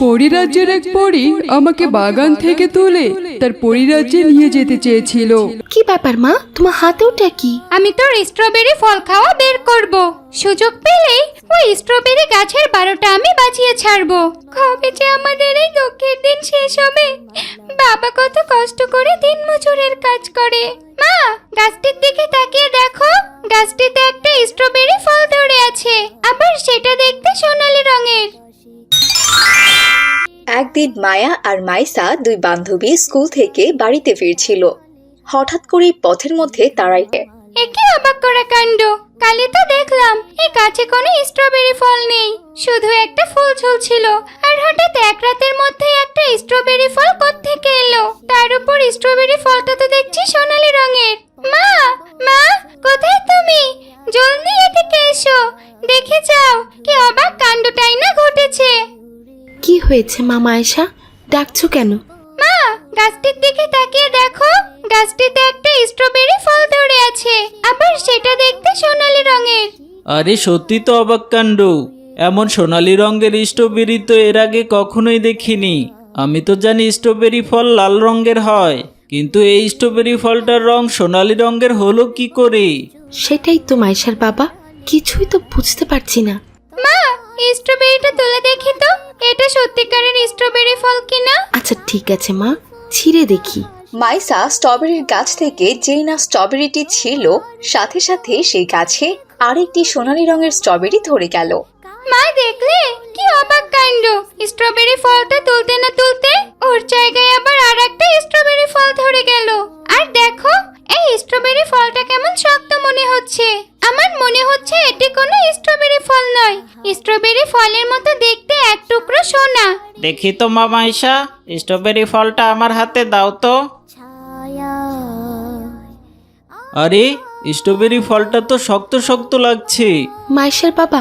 পরিরাজ্যের এক পরি আমাকে বাগান থেকে তুলে তার পরিরাজ্যে নিয়ে যেতে চেয়েছিল। কি ব্যাপার মা? তোমার হাতে ওটা কি? আমি তোর স্ট্রবেরি ফল খাওয়া বের করব। সুযোগ পেলেই ওই স্ট্রবেরি গাছের বারোটা আমি বাঁচিয়ে ছাড়বো। কবে যে আমাদের এই দুঃখের দিন শেষ হবে। বাবা কত কষ্ট করে দিন মজুরের কাজ করে। মা গাছটির দিকে তাকিয়ে দেখো। গাছটিতে একটা স্ট্রবেরি ফল ধরে আছে। আবার সেটা দেখতে সোনালী রঙের। একদিন মায়া আর মাইসা দুই বান্ধবী স্কুল থেকে বাড়িতে ফিরছিল। হঠাৎ করে পথের মধ্যে তারাই একে অবাক করা কাণ্ড। কালে তো দেখলাম, এই গাছে কোনো স্ট্রবেরি ফল নেই। শুধু একটা ফুল ঝুলছিল। আর হঠাৎ এক রাতের মধ্যে একটা স্ট্রবেরি ফল কোত্থেকে এলো? তার উপর স্ট্রবেরি ফলটা তো দেখছি সোনালী রঙের। মা! মা! কোথায় তুমি? জলদি এদিকে এসো। দেখে যাও, কি অবাক কাণ্ডটাই না ঘটেছে। কি হয়েছে মা মায়েশা ডাকছো কেন? মা গাছটির দিকে তাকিয়ে দেখো। গাছটিতে একটা স্ট্রবেরি ফল ধরে আছে। আবার সেটা দেখতে সোনালী রঙের। আরে সত্যি তো অবাক কাণ্ড। এমন সোনালি রঙের স্ট্রবেরি তো এর আগে কখনোই দেখিনি। আমি তো জানি স্ট্রবেরি ফল লাল রঙের হয়। কিন্তু এই স্ট্রবেরি ফলটার রং সোনালি রঙের হলো কি করে? সেটাই তো মাইশার বাবা। কিছুই তো বুঝতে পারছি না। মা স্ট্রবেরিটা তুলে দেখি তো। এটা সত্যিকারের স্ট্রবেরি ফল কিনা? আচ্ছা ঠিক আছে মা। ছিঁড়ে দেখি। মাইসা স্ট্রবেরির গাছ থেকে যেই না স্ট্রবেরিটি ছিল সাথে সাথে সেই গাছে আরেকটি সোনালী রঙের স্ট্রবেরি ধরে গেল। মা দেখলে? কি অবাক কাণ্ড। স্ট্রবেরি ফলটা তুলতে না তুলতে ওর জায়গায় আবার আর একটা স্ট্রবেরি ফল ধরে গেল। আর দেখো এই স্ট্রবেরি ফলটা কেমন শক্ত মনে হচ্ছে মনে হচ্ছে। এটি কোনো স্ট্রবেরি ফল নয়। স্ট্রবেরি ফলের মতো দেখতে এক টুকরো সোনা। দেখি তো মামা ঈশা স্ট্রবেরি ফলটা আমার হাতে দাও তো। আরে স্ট্রবেরি ফলটা তো শক্ত শক্ত লাগছে। মাইশার বাবা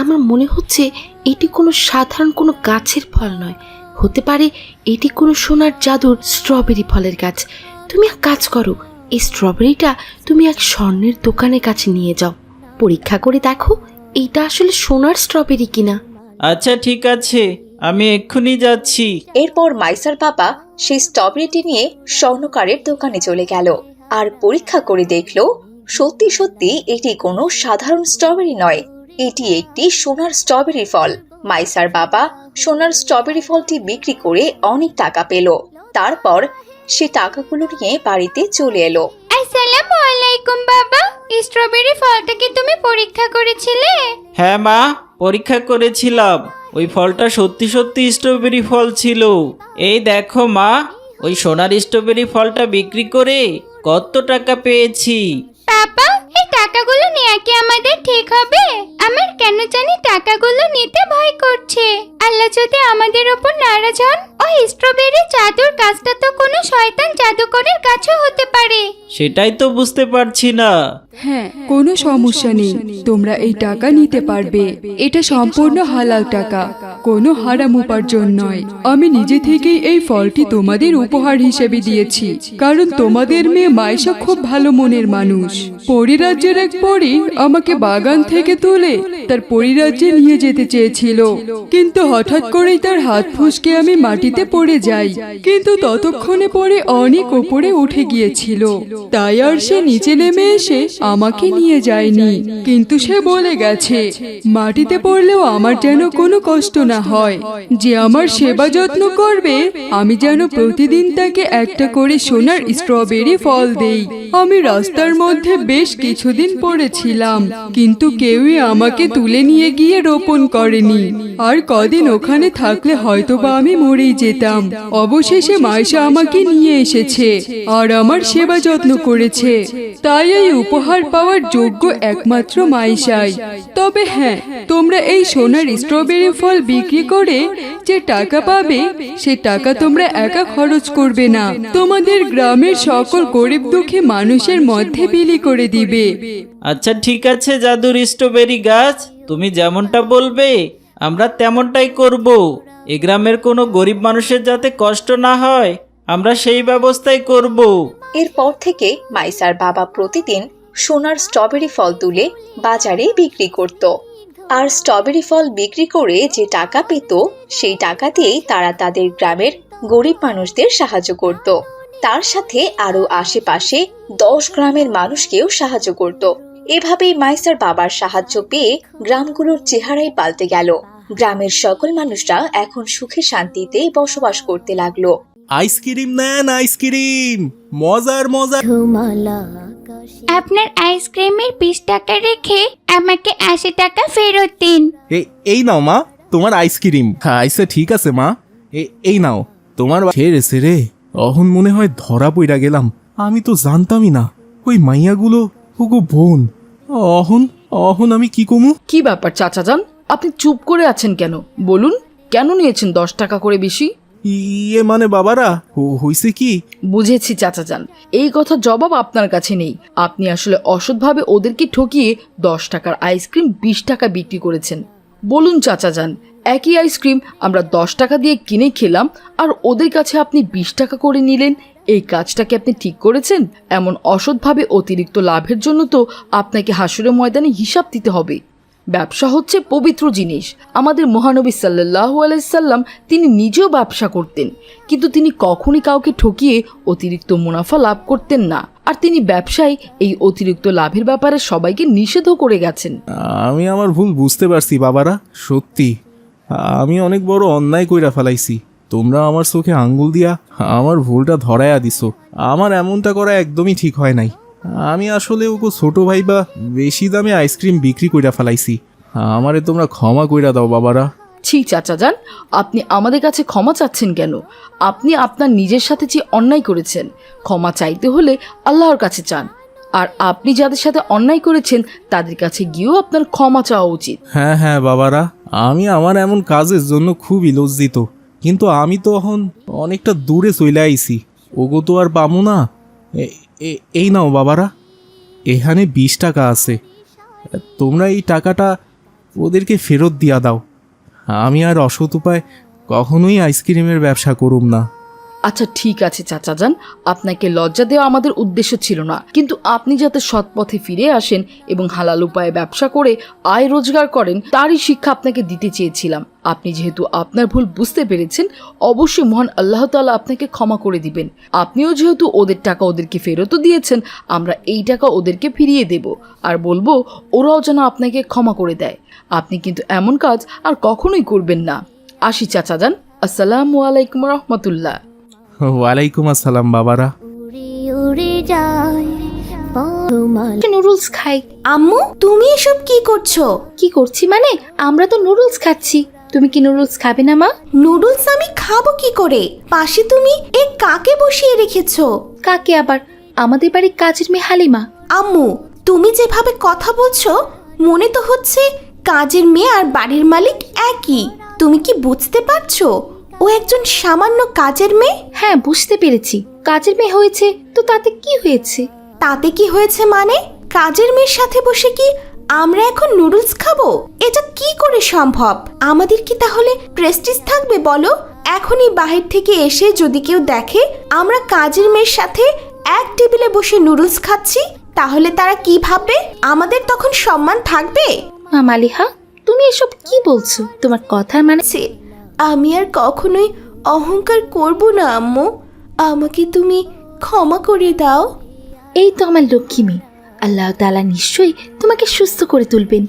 আমার মনে হচ্ছে এটি কোনো সাধারণ কোনো গাছের ফল নয়। হতে পারে এটি কোনো সোনার জাদুর স্ট্রবেরি ফলের গাছ। তুমি এক কাজ করো এই স্ট্রবেরিটা তুমি এক স্বর্ণের দোকানের কাছে নিয়ে যাও। পরীক্ষা করে দেখো এইটা আসলে সোনার স্ট্রবেরি কিনা। আচ্ছা ঠিক আছে আমি এক্ষুনি যাচ্ছি। এরপর মাইসার বাবা সেই স্ট্রবেরিটি নিয়ে স্বর্ণকারের দোকানে চলে গেল আর পরীক্ষা করে দেখল সত্যি সত্যি এটি কোনো সাধারণ স্ট্রবেরি নয় এটি একটি সোনার স্ট্রবেরি ফল। মাইসার বাবা সোনার স্ট্রবেরি ফলটি বিক্রি করে অনেক টাকা পেল। তারপর সে টাকাগুলো নিয়ে বাড়িতে চলে এলো। আসসালামু আলাইকুম বাবা। স্ট্রবেরি ফলটা কি তুমি পরীক্ষা করেছিলে? হ্যাঁ মা পরীক্ষা করেছিলাম। ওই ফলটা সত্যি সত্যি স্ট্রবেরি ফল ছিল। এই দেখো মা ওই সোনার স্ট্রবেরি ফলটা বিক্রি করে কত টাকা পেয়েছি। বাবা এই টাকাগুলো নেওয়া কি আমাদের ঠিক হবে? আমার কেন জানি টাকাগুলো নিতে ভয় করছে। আল্লাহ যদি আমাদের ওপর নারাজ হন ওই স্ট্রবেরি জাদুর কাজটা তো কোনো শয়তান জাদুকরের গাছও হতে পারে। সেটাই তো বুঝতে পারছি না। হ্যাঁ কোনো সমস্যা নেই। তোমরা এই টাকা নিতে পারবে। এটা সম্পূর্ণ হালাল টাকা। কোনো হারাম উপার্জন নয়। আমি নিজে থেকেই এই ফলটি তোমাদের উপহার হিসেবে দিয়েছি, কারণ তোমাদের মেয়ে মাইশা খুব ভালো মনের মানুষ। পরিরাজ্যের এক পরী আমাকে বাগান থেকে তুলে তার পরিরাজ্যে নিয়ে যেতে চেয়েছিল। কিন্তু হঠাৎ করেই তার হাত ফুসকে আমি মাটিতে পড়ে যাই। কিন্তু ততক্ষণে পরে অনেক ওপরে উঠে গিয়েছিল। তাই আর সে নিচে নেমে এসে আমাকে নিয়ে যায়নি। কিন্তু সে বলে গেছে, মাটিতে পড়লেও আমার যেন কোনো কষ্ট না হয়। যে আমার সেবা যত্ন করবে, আমি যেন প্রতিদিন তাকে একটা করে সোনার স্ট্রবেরি ফল দেই। আমি রাস্তার মধ্যে বেশ কিছুদিন পড়েছিলাম, কিন্তু কেউই আমাকে তুলে নিয়ে গিয়ে রোপণ করেনি। আর কদিন ওখানে থাকলে হয়তোবা আমি মরেই যেতাম। অবশেষে মাইশা আমাকে নিয়ে এসেছে আর আমার সেবা যত্ন করেছে। তাই এই উপহার পাওয়ার যোগ্য একমাত্র মাইশাই। তবে হ্যাঁ তোমরা এই সোনার স্ট্রবেরি ফল বিক্রি করে যে টাকা পাবে, সে টাকা তোমরা একা খরচ করবে না। তোমাদের গ্রামের সকল গরিব দুঃখী মানুষের মধ্যে বিলি করে দিবে। আচ্ছা ঠিক আছে, জাদুর স্ট্রবেরি গাছ, তুমি যেমনটা বলবে, আমরা তেমনটাই করব। এ গ্রামের কোনো গরিব মানুষের যাতে কষ্ট না হয়, আমরা সেই ব্যবস্থাই করব। এরপর থেকে মাইসার বাবা প্রতিদিন সোনার স্ট্রবেরি ফল তুলে বাজারে বিক্রি করত। আর স্ট্রবেরি ফল বিক্রি করে যে টাকা পেত, সেই টাকা দিয়েই তারা তাদের গ্রামের গরিব মানুষদের সাহায্য করত। তার সাথে আরও আশেপাশে দশ গ্রামের মানুষকেও সাহায্য করত। এভাবেই মাইসার বাবার সাহায্য পেয়ে গ্রামগুলোর চেহারাই পাল্টে গেল। গ্রামের সকল মানুষরা এখন সুখে শান্তিতে বসবাস করতে লাগল। আইসক্রিম নেন আইসক্রিম! মজার মজা আপনার আইসক্রিমের বিশ টাকা রেখে আমাকে আশি টাকা ফেরত দিন। এই নাও মা তোমার আইসক্রিম। আইসা ঠিক আছে মা। এই নাও তোমার ছেড়েছে রে অহন মনে হয় ধরা পইরা গেলাম। আমি তো জানতামই না ওই মাইয়াগুলো ওগো বোন অহন অহন আমি কি কমু? কি ব্যাপার চাচা যান আপনি চুপ করে আছেন কেন? বলুন কেন নিয়েছেন দশ টাকা করে বেশি? ইয়ে মানে বাবারা হইছে কি? বুঝেছি চাচা যান এই কথা জবাব আপনার কাছে নেই। আপনি আসলে অসৎভাবে ওদেরকে ঠকিয়ে দশ টাকার আইসক্রিম বিশ টাকা বিক্রি করেছেন। বলুন চাচা যান একই আইসক্রিম আমরা দশ টাকা দিয়ে কিনে খেলাম আর ওদের কাছে আপনি বিশ টাকা করে নিলেন এই কাজটাকে আপনি ঠিক করেছেন? এমন অসৎভাবে অতিরিক্ত লাভের জন্য তো আপনাকে হাসুরের ময়দানে হিসাব দিতে হবে। ব্যবসা হচ্ছে পবিত্র জিনিস। আমাদের মহানবী সাল্লাহ আলাইসাল্লাম তিনি নিজেও ব্যবসা করতেন। কিন্তু তিনি কখনই কাউকে ঠকিয়ে অতিরিক্ত মুনাফা লাভ করতেন না। আর তিনি ব্যবসায় এই অতিরিক্ত লাভের ব্যাপারে সবাইকে নিষেধও করে গেছেন। আমি আমার ভুল বুঝতে পারছি, বাবারা। সত্যি, আমি অনেক বড় অন্যায় কইরা ফেলাইছি। তোমরা আমার চোখে আঙ্গুল দিয়া আমার ভুলটা ধরায়া দিছো। আমার এমনটা করা একদমই ঠিক হয় নাই। আমি আসলে ওকে ছোট ভাই বা বেশি দামে আইসক্রিম বিক্রি কইরা ফেলাইছি। আমারে তোমরা ক্ষমা কইরা দাও বাবারা। ছি চাচা যান আপনি আমাদের কাছে ক্ষমা চাচ্ছেন কেন? আপনি আপনার নিজের সাথে যে অন্যায় করেছেন ক্ষমা চাইতে হলে আল্লাহর কাছে চান। আর আপনি যাদের সাথে অন্যায় করেছেন তাদের কাছে গিয়েও আপনার ক্ষমা চাওয়া উচিত। হ্যাঁ হ্যাঁ বাবারা আমি আমার এমন কাজের জন্য খুবই লজ্জিত। কিন্তু আমি তো এখন অনেকটা দূরে চলে আইছি। ওগো তো আর পামু না। এই নাও বাবারা। এখানে বিশ টাকা আছে। তোমরা এই টাকাটা ওদেরকে ফেরত দিয়া দাও। আমি আর অসৎ উপায় কখনোই আইসক্রিমের ব্যবসা করুম না। আচ্ছা ঠিক আছে চাচা যান। আপনাকে লজ্জা দেওয়া আমাদের উদ্দেশ্য ছিল না। কিন্তু আপনি যাতে সৎ পথে ফিরে আসেন এবং হালাল উপায়ে ব্যবসা করে আয় রোজগার করেন, তারই শিক্ষা আপনাকে দিতে চেয়েছিলাম। আপনি যেহেতু আপনার ভুল বুঝতে পেরেছেন, অবশ্যই মহান আল্লাহ তাআলা আপনাকে ক্ষমা করে দিবেন। আপনিও যেহেতু ওদের টাকা ওদেরকে ফেরতও দিয়েছেন, আমরা এই টাকা ওদেরকে ফিরিয়ে দেব। আর বলব, ওরাও যেন আপনাকে ক্ষমা করে দেয়। আপনি কিন্তু এমন কাজ আর কখনোই করবেন না। আসি চাচা যান। আসসালামু আলাইকুম রহমতুল্লাহ। ওয়ালাইকুম আসসালাম বাবারা। নুডলস খাই। আম্মু তুমি এসব কি করছ? কি করছি মানে? আমরা তো নুডলস খাচ্ছি। তুমি কি নুডলস খাবে না মা? নুডলস আমি খাব কি করে? পাশে তুমি এ কাকে বসিয়ে রেখেছো? কাকে আবার? আমাদের বাড়ির কাজের মেয়ে হালিমা। আম্মু তুমি যেভাবে কথা বলছো মনে তো হচ্ছে কাজের মেয়ে আর বাড়ির মালিক একই। তুমি কি বুঝতে পারছ? ও একজন সামান্য কাজের মেয়ে? হ্যাঁ বুঝতে পেরেছি। কাজের মেয়ে হয়েছে তো তাতে কি হয়েছে? তাতে কি হয়েছে মানে? কাজের মেয়ের সাথে বসে কি আমরা এখন নুডলস খাব? এটা কি করে সম্ভব? আমাদের কি তাহলে প্রেস্টিজ থাকবে বলো? এখনই বাহির থেকে এসে যদি কেউ দেখে আমরা কাজের মেয়ের সাথে এক টেবিলে বসে নুডলস খাচ্ছি তাহলে তারা কি ভাববে? আমাদের তখন সম্মান থাকবে? মা মালিহা তুমি এসব কি বলছো? তোমার কথার মানে আমি আর কখনোই অহংকার করব না, আম্মু। আমাকে তুমি ক্ষমা করে দাও। এই তো আমার লক্ষ্মী মেয়ে। আল্লাহ তালা নিশ্চয়ই তোমাকে সুস্থ করে তুলবেন।